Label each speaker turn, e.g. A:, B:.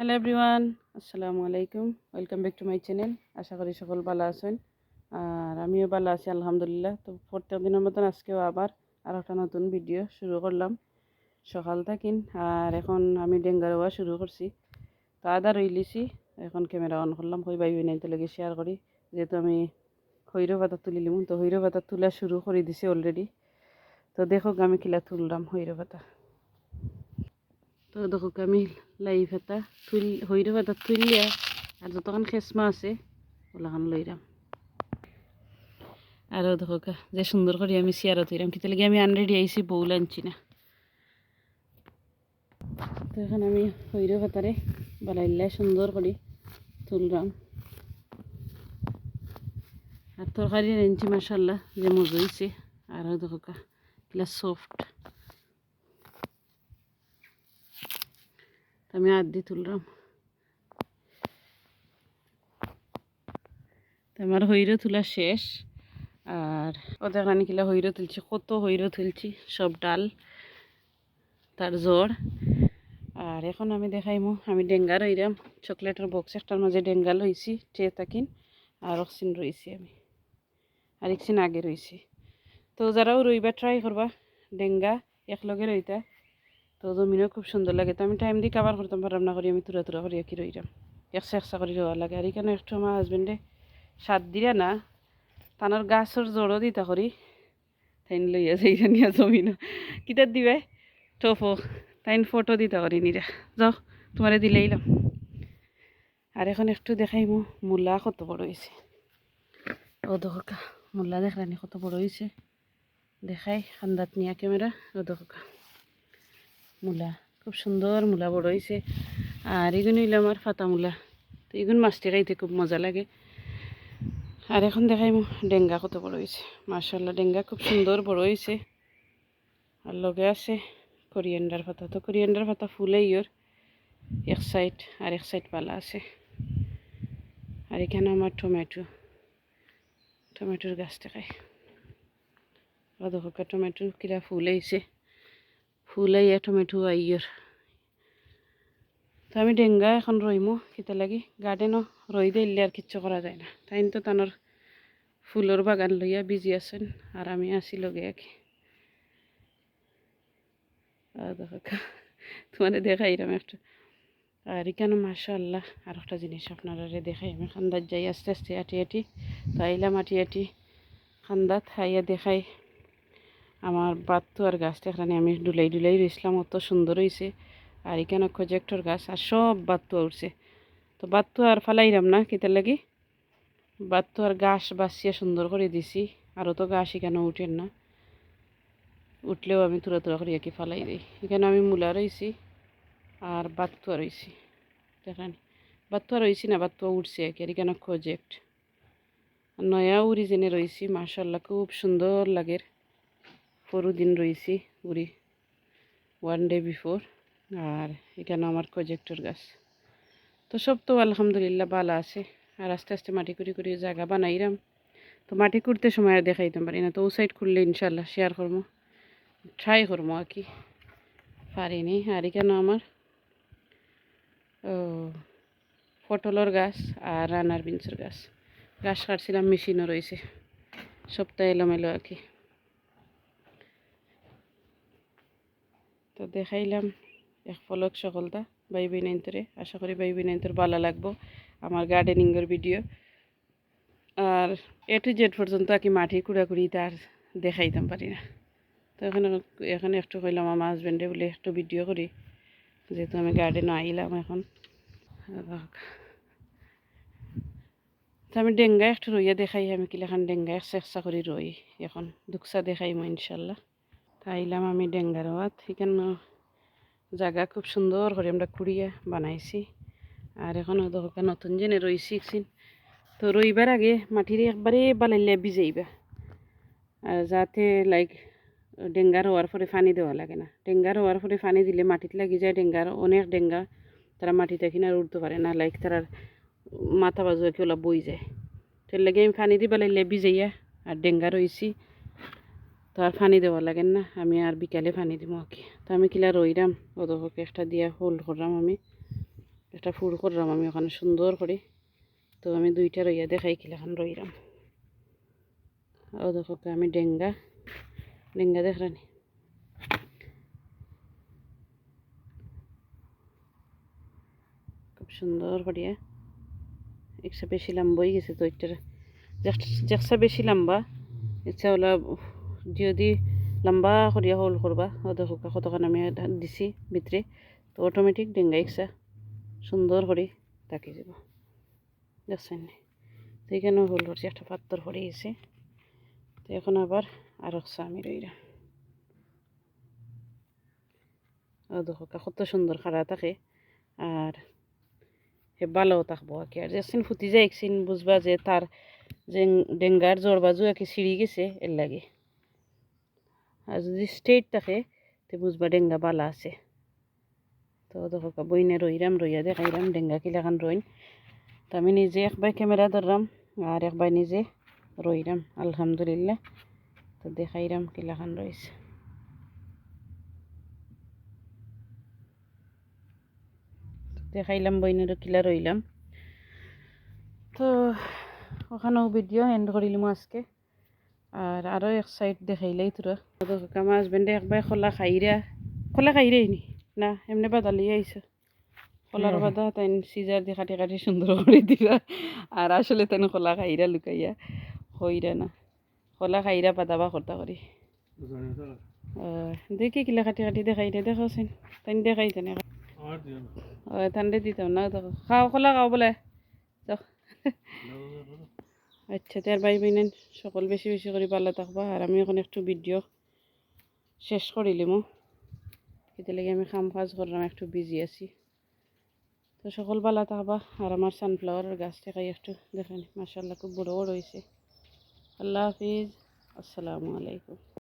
A: Hello everyone, আসসালামু আলাইকুম। Welcome back to my channel. আশা করি সকল ভালো আছেন। আর আমিও ভালো আছি, আলহামদুলিল্লাহ। তো প্রত্যেক দিনের মতন আজকেও আবার আর একটা নতুন ভিডিও শুরু করলাম। সকাল থাকিন, আর এখন আমি ডেঙ্গা রোয়া শুরু করছি। তো আদা রইলিছি এখন ক্যামেরা অন করলাম। কই ভাই নাই তোলেকে শেয়ার করি। যেহেতু আমি হৈরো পাতা তুলিলিম তো হৈরো পাতা তোলা শুরু করে দিছি অলরেডি তো দেখো আমি কিলা তুললাম হৈরো পাতা। তো দেখো আমি লাই পাতা তুল হৈরো পাতা তুলিয়া আর যতক্ষণ খেসমা আছে, ওলাখান লইরাম আরও দেখো যে সুন্দর করে আমি চেয়ারত হইরাম কিতা লাগে আমি আনরেডি আইছি বউল আনছি না। তো এখন আমি হৈরো পাতারে বালাইল্লাই সুন্দর করে তুললাম আর তরকারি আনছি মাসাল্লাহ যে মজা হয়েছে আরও দেখো কিলা সফট আমি আর দিয়ে তুললাম আমার হৈরো তোলা শেষ। আর ওদের কানে কিলা তুলছি, কত হৈরো তুলছি, সব ডাল, তার জ্বর। আর এখন আমি দেখাইমো, আমি ডেঙ্গা রইলাম। চকলেটের বক্স একটার মাঝে ডেঙ্গা লইছি ট্রে তাকিন আর অক্সিন রইছি আমি। আর একদিন আগে রইছি। তো যারাও রইবা ট্রাই করবা, ডেঙ্গা একলগে রইতা। তো জমিনও খুব সুন্দর লাগে। তো আমি টাইম দিয়ে কাবার করতাম পারলাম না করি আমি তুরা তুরা করি কি রইলাম একশো একশো করে রোয়া লাগে। আর এখানে একটু আমার হাজবেন্ডে সাত দিরা না তানার গাছের জড়ো দিতা করি তাইন লইয়া যাই নিয়া জমিন কিতার দিবে? টোফো তাইন ফটো দিতা করি নিরা যাও তোমারে দিলেইলাম আর এখন একটু দেখাইমু মূলা কত বড় হয়েছে ও দোকা মূলা দেখলানি কত বড় হয়েছে দেখাই খান্দাত নিয়া ক্যামেরা ও দোকা মূলা, খুব সুন্দর মূলা বড় হয়েছে আর এগুলো হইল আমার ফাতা মূলা। তো এগুলো মাছটি খাইতে খুব মজা লাগে। আর এখন দেখাই ডেঙ্গা কত বড় হয়েছে মার্শাল্লাহ ডেঙ্গা খুব সুন্দর বড় হয়েছে আর লগে আছে কোরিয়ান্ডার পাতা। তো কোরিয়ান্ডার পাতা ফুলে ইয়োর এক সাইড আর এক সাইড পালা আছে। আর এখানে আমার টমেটো টমেটোর গাছ দেখায় দেখো টমেটো কিরা ফুল হয়েছে ফুলাইয়া টমেটো আইয়র তো আমি ডেঙ্গা এখন রইমো কিতা লাগি গার্ডেনও রই দিলে আর কিচ্ছু করা যায় না। তাই তো তানোর ফুলের বাগান লইয়া বিজি আছেন আর আমি আসি লগে আগে তোমার দেখাইলাম একটা। আর কেন মাসা আল্লাহ আর একটা জিনিস আপনারা দেখাই আমি। খান্দাত যাই আস্তে আস্তে আটি আটি তো আইলাম আটি আটি খান্দাত খাইয়া দেখাই। আমার বাত্তুয়ার গাছটা এখানে আমি ডুলাই ডুলাই রইছিলাম, অত সুন্দর হয়েছে আর এখানে প্রজেক্টর গাছ আর সব বাত্তুয়া উঠছে তো বাত্তু আর ফালাইরাম না কেতার লাগি? বাত্তু আর গাছ বাঁচিয়ে সুন্দর করে দিছি। আরও তো গাছ এখানে উঠেন না। উঠলেও আমি তুরা তুরা করে একে ফালাই দিই। এখানে আমি মূলা রয়েছি আর বাত্তুয়া রয়েছি দেখানি বাত্তুয়া রয়েছি না বাত্তুয়া উঠছে আর কি আর এখানে প্রজেক্ট নয়া উড়ি জেনে রয়েছি মার্শাল্লাহ খুব সুন্দর লাগে পরু দিন রয়েছি উড়ি ওয়ান ডে বিফোর আর এখানে আমার প্রজেক্টর গাছ। তো সব তো আলহামদুলিল্লাহ ভালো আছে। আর আস্তে আস্তে মাটি কুড়ি কুড়ি জায়গা বানাইরাম। তো মাটি করতে সময় আর দেখাইতে পারি না। তো ও সাইড খুললে ইনশাল্লাহ শেয়ার করব ট্রাই করব আর কি। পারিনি। আর এখানে আমার, ও, পটলের গাছ আর রানার বিনসের গাছ। গাছ কাটছিলাম মেশিনও রয়েছে সপ্তাহে এলোমেলো আর কি। তো দেখাইলাম, এক ফলক সকলটা বাই বিনাইন্তরে আশা করি বাই বিনাইন্তর ভালো লাগবো আমার গার্ডেনিংয়ের ভিডিও আর এ টু জেড পর্যন্ত আর কি মাটি কুড়াকুড়ি তার দেখাইতাম পারি না। তো এখানে এখানে একটু কইলাম আমার হাজব্যান্ডে বলে একটু ভিডিও করি। যেহেতু আমি গার্ডেনে আইলাম এখন। তো আমি ডেঙ্গা একটু রইয়া দেখাই, আমি কিলাখান ডেঙ্গা চেষ্টা করি রই। এখন দুঃখসা দেখাই মই ইনশাল্লাহ। আইলাম আমি ডেঙ্গারোয়াত এখানে জায়গা খুব সুন্দর করে আমরা কুড়িয়ে বানাইছি। আর এখন দরকার নতুন জেনে রয়েছি তো রইবার আগে মাটির একবারে বালাইলে ভিজাইবা। আর যাতে লাইক ডেঙ্গার হওয়ার পরে পানি দেওয়া লাগে না। ডেঙ্গার হওয়ার পরে পানি দিলে মাটিতে লাগি যায় ডেঙ্গার, অনেক ডেঙ্গা তারা মাটিতে কিনা উঠতে পারে না লাইক তারা মাথা বাজু কি বই যায়। তো লাগে আমি পানি দিবা লাইলে ভিজাইয়া। আর ডেঙ্গা রয়েছি তো আর পানি দেওয়া লাগেন না, আমি আর বিকালে পানি দিব আর কি তো আমি কিলা রইলাম ওদেরকে একটা দিয়া হোল্ড করলাম আমি, একটা ফুল করলাম আমি ওখানে সুন্দর করে। তো আমি দুইটা রইয়া দেখাই কিলাখান রইলাম ও দেখো কা আমি ডেঙ্গা ডেঙ্গা দেখরানি। খুব সুন্দর করিয়া। একশো বেশি লম্বাই গেছে তো, একটার যেকসা বেশি লম্বা, ইচ্ছা হলা যদি লম্বা করিয়া হোল করবা ও দেখো কা কতক্ষণ আমি দিছি ভিতরে তো অটোমেটিক ডেঙ্গা একসা সুন্দর করে থাকি যাব দেখছেন? তো এখানেও হোল করছি একটা পাত্তর পড়ে গেছে তো এখন আবার আর একশো আমি রইলাম ও দেখো কত সুন্দর খাড়া থাকে। আর হে ভালোও থাকব আর কি আর যেসিন ফুটি যায় একদিন বুঝবা যে তার যে ডেঙ্গার জ্বর বাজু আর কি ছিঁড়ি গেছে এর লাগে। আর যদি স্ট্রেট থাকে, তো বুঝবা ডেঙ্গা বালা আছে। তো দেখো বইনে রইরাম, রইয়া দেখাইরাম, ডেঙ্গা কিলাখান রইন। তো আমি নিজে একবার ক্যামেরা ধরলাম আর একবার নিজে রইরাম, আলহামদুলিল্লাহ। তো দেখাইরাম কিলাখান রয়েছে দেখাইলাম, বইনেরও কিলা রইলাম। তো ওখানেও ভিডিও এন্ড করিলাম আজকে। আর আরও এক সাইড দেখাইলাই তোরা। আমার হাজবেন্ডে একবার খোলা খাইরা খোলা খাইরাই নি না এমনি বাদালি আইসো খোলার বাদা তাই সিজার দিয়ে কাটি কাটি সুন্দর করে দিবা আর আসলে তাই খোলা খাইরা লুকাইয়া হইরা না খোলা খাইরা বাদাবা কর্তা করি দেখি কিলা কাটি কাটি দেখাই দে দেখাওছেন তাই দেখাই তেনে ঠান্ডে দিতাম না দেখো খাও খোলা খাও বলে আচ্ছা তার ভাই বোনেন সকল বেশি বেশি করে ভালো থাকবা আর আমি এখন একটু ভিডিও শেষ করিলিমো এতিয়ালৈকে আমি কাম কাজ করলাম, একটু বিজি আছি। তো সকল ভালো থাকবা আর আমার সানফ্লাওয়ারের গাছ থেকে একটু দেখেন মাসাল্লাহ খুব বড় বড় আল্লাহ হাফিজ, আসসালামু আলাইকুম।